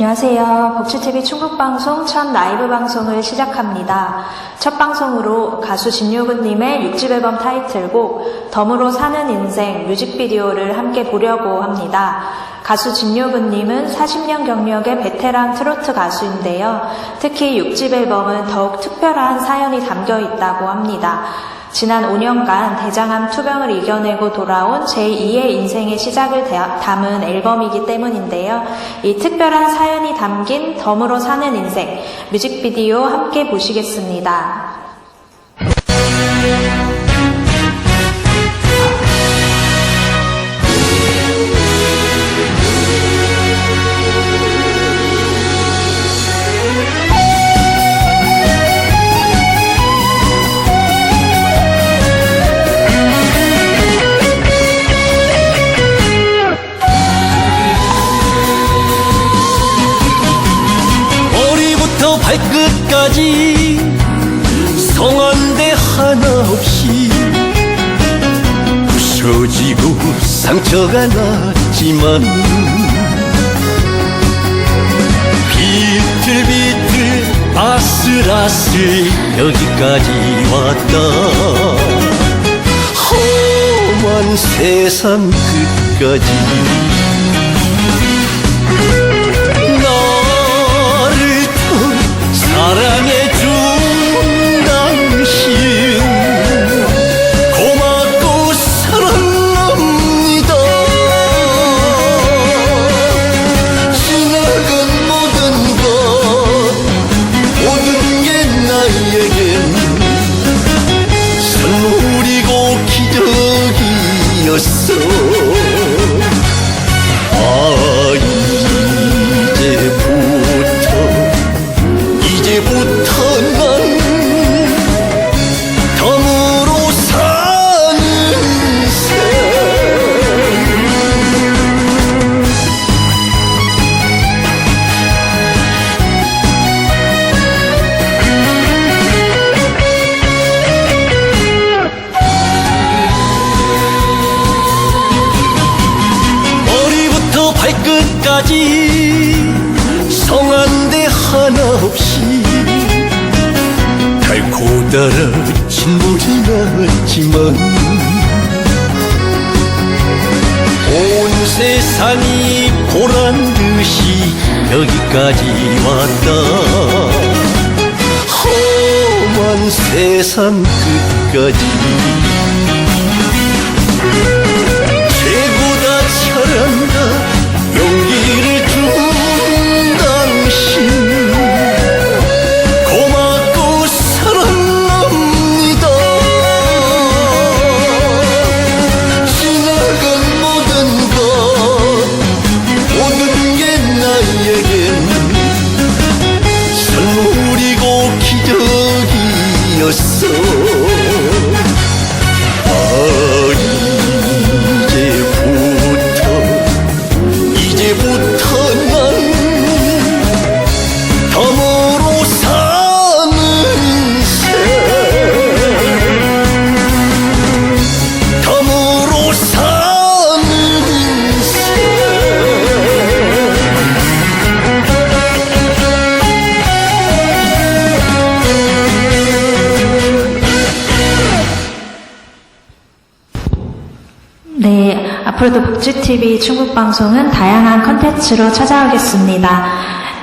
안녕하세요. 복지TV 충북방송 첫 라이브 방송을 시작합니다. 첫 방송으로 가수 진유근님의 6집 앨범 타이틀곡 덤으로 사는 인생 뮤직비디오를 함께 보려고 합니다. 가수 진유근님은 40년 경력의 베테랑 트로트 가수인데요. 특히 6집 앨범은 더욱 특별한 사연이 담겨 있다고 합니다. 지난 5년간 대장암 투병을 이겨내고 돌아온 제2의 인생의 시작을 대- 담은 앨범이기 때문인데요. 이 특별한 사연이 담긴 덤으로 사는 인생 뮤직비디오 함께 보시겠습니다. 끝까지 성한데 하나 없이 부서지고 상처가 났지만 비틀비틀 아슬아슬 여기까지 왔다. 험한 세상 끝까지 끝까지 성한데 하나 없이 달고 달아진 물이 났지만 온 세상이 보란 듯이 여기까지 왔다. 험한 세상 끝까지 나에겐 선물이고 기적이었어 앞으로도 복지TV 충북 방송은 다양한 컨텐츠로 찾아오겠습니다.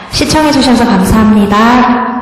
시청해주셔서 감사합니다.